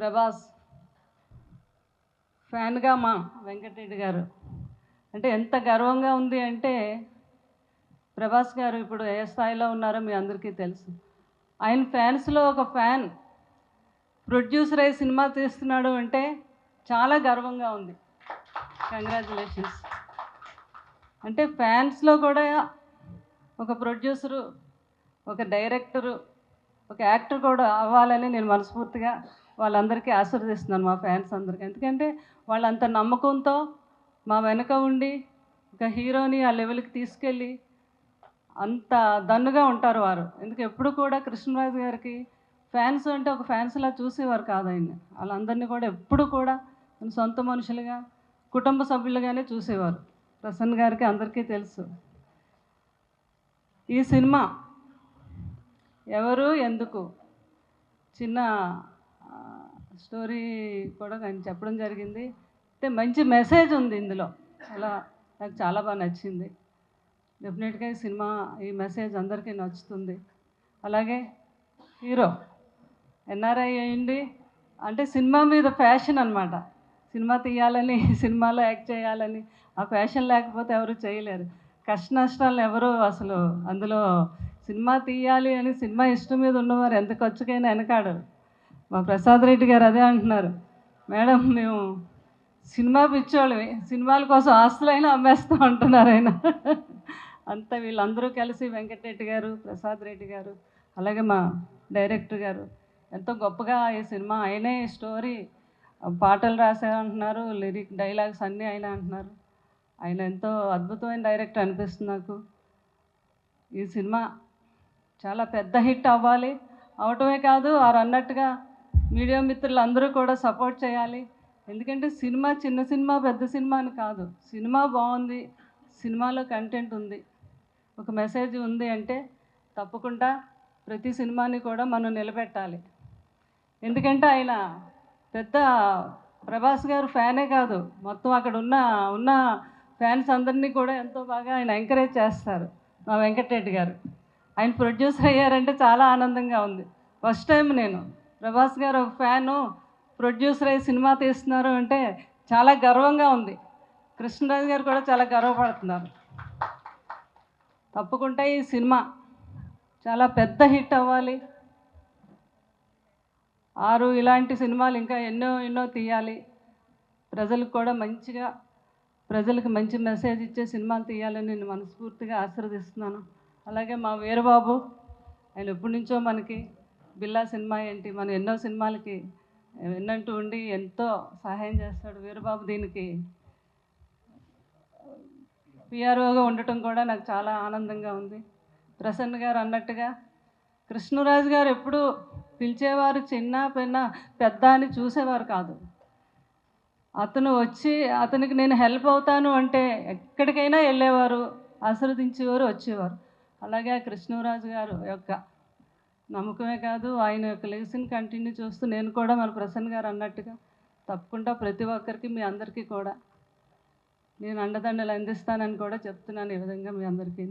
ప్రభాస్ ఫ్యాన్గా మా వెంకటరెడ్డి గారు. అంటే ఎంత గర్వంగా ఉంది అంటే ప్రభాస్ గారు ఇప్పుడు ఏ స్థాయిలో ఉన్నారో మీ అందరికీ తెలుసు. ఆయన ఫ్యాన్స్లో ఒక ఫ్యాన్ ప్రొడ్యూసర్ అయ్యి సినిమా తీస్తున్నాడు అంటే చాలా గర్వంగా ఉంది. కంగ్రాచులేషన్స్. అంటే ఫ్యాన్స్లో కూడా ఒక ప్రొడ్యూసరు ఒక డైరెక్టరు ఒక యాక్టర్ కూడా అవ్వాలని నేను మనస్ఫూర్తిగా వాళ్ళందరికీ ఆశీర్వదిస్తున్నాను మా ఫ్యాన్స్ అందరికీ. ఎందుకంటే వాళ్ళంత నమ్మకంతో మా వెనుక ఉండి ఒక హీరోని ఆ లెవెల్కి తీసుకెళ్ళి అంత దన్నుగా ఉంటారు వారు. ఎందుకు ఎప్పుడు కూడా కృష్ణరాజు గారికి ఫ్యాన్స్ అంటే ఒక ఫ్యాన్స్లా చూసేవారు కాదు ఆయన. వాళ్ళందరినీ కూడా ఎప్పుడు కూడా సొంత మనుషులుగా కుటుంబ సభ్యులుగానే చూసేవారు. ప్రసన్న గారికి అందరికీ తెలుసు. ఈ సినిమా ఎవరు ఎందుకు? చిన్న స్టోరీ కూడా నేను చెప్పడం జరిగింది. అయితే మంచి మెసేజ్ ఉంది ఇందులో. అలా నాకు చాలా బాగా నచ్చింది. డెఫినెట్గా ఈ సినిమా ఈ మెసేజ్ అందరికీ నచ్చుతుంది. అలాగే హీరో ఎన్ఆర్ఐ అయ్యండి. అంటే సినిమా మీద ఫ్యాషన్ అనమాట సినిమా తీయాలని సినిమాలో యాక్ట్ చేయాలని. ఆ ఫ్యాషన్ లేకపోతే ఎవరు చేయలేరు. కష్ట నష్టాలు ఎవరు అసలు అందులో సినిమా తీయాలి అని సినిమా ఇష్టం మీద ఉన్నవారు ఎంత ఖర్చుకైనా వెనకాడరు. మా ప్రసాద్ రెడ్డి గారు అదే అంటున్నారు. మేడం మేము సినిమా పిచ్చోళ్ళమే. సినిమాల కోసం ఆస్తులైనా అమ్మేస్తూ ఉంటున్నారు ఆయన. అంతా వీళ్ళందరూ కలిసి వెంకటరెడ్డి గారు ప్రసాద్ రెడ్డి గారు అలాగే మా డైరెక్టర్ గారు. ఎంతో గొప్పగా ఈ సినిమా ఆయనే స్టోరీ పాటలు రాశారంటున్నారు లిరిక్ డైలాగ్స్ అన్నీ ఆయన అంటున్నారు. ఆయన ఎంతో అద్భుతమైన డైరెక్టర్ అనిపిస్తుంది నాకు. ఈ సినిమా చాలా పెద్ద హిట్ అవ్వాలి. అవటమే కాదు వారు అన్నట్టుగా మీడియా మిత్రులు అందరూ కూడా సపోర్ట్ చేయాలి. ఎందుకంటే సినిమా చిన్న సినిమా పెద్ద సినిమా అని కాదు. సినిమా బాగుంది సినిమాలో కంటెంట్ ఉంది. ఒక మెసేజ్ ఉంది అంటే తప్పకుండా ప్రతి సినిమాని కూడా మనం నిలబెట్టాలి. ఎందుకంటే ఆయన పెద్ద ప్రభాస్ గారు ఫ్యానే కాదు. మొత్తం అక్కడ ఉన్న ఉన్న ఫ్యాన్స్ అందరినీ కూడా ఎంతో బాగా ఆయన ఎంకరేజ్ చేస్తారు. మా వెంకటరెడ్డి గారు. ఆయన ప్రొడ్యూసర్ అయ్యారంటే చాలా ఆనందంగా ఉంది. ఫస్ట్ టైం నేను. ప్రభాస్ గారు ఒక ఫ్యాను ప్రొడ్యూసర్ అయ్యి సినిమా తీస్తున్నారు అంటే చాలా గర్వంగా ఉంది. కృష్ణరాజు గారు కూడా చాలా గర్వపడుతున్నారు. తప్పకుండా ఈ సినిమా చాలా పెద్ద హిట్ అవ్వాలి. ఆరు ఇలాంటి సినిమాలు ఇంకా ఎన్నో ఎన్నో తీయాలి. ప్రజలకు కూడా మంచిగా ప్రజలకు మంచి మెసేజ్ ఇచ్చే సినిమాలు తీయాలని నేను మనస్ఫూర్తిగా ఆశీర్వదిస్తున్నాను. అలాగే మా వీరబాబు ఆయన ఎప్పటి నుంచో మనకి బిల్లా సినిమా ఏంటి? మనం ఎన్నో సినిమాలకి విన్నట్టు ఉండి ఎంతో సహాయం చేస్తాడు వీరబాబు దీనికి. పిఆర్ఓగా ఉండటం కూడా నాకు చాలా ఆనందంగా ఉంది. ప్రసన్న గారు అన్నట్టుగా కృష్ణరాజు గారు ఎప్పుడు పిలిచేవారు చిన్న పెన్న పెద్ద అని చూసేవారు కాదు. అతను వచ్చి అతనికి నేను హెల్ప్ అవుతాను అంటే ఎక్కడికైనా వెళ్ళేవారు ఆశీర్వదించేవారు వచ్చేవారు. అలాగే కృష్ణరాజు గారు యొక్క నమ్మకమే కాదు. ఆయన యొక్క లెగసీని కంటిన్యూ చూస్తూ నేను కూడా మన ప్రసన్న గారు అన్నట్టుగా తప్పకుండా ప్రతి ఒక్కరికి మీ అందరికీ కూడా నేను అండదండలు అందిస్తానని కూడా చెప్తున్నాను ఈ విధంగా మీ అందరికీ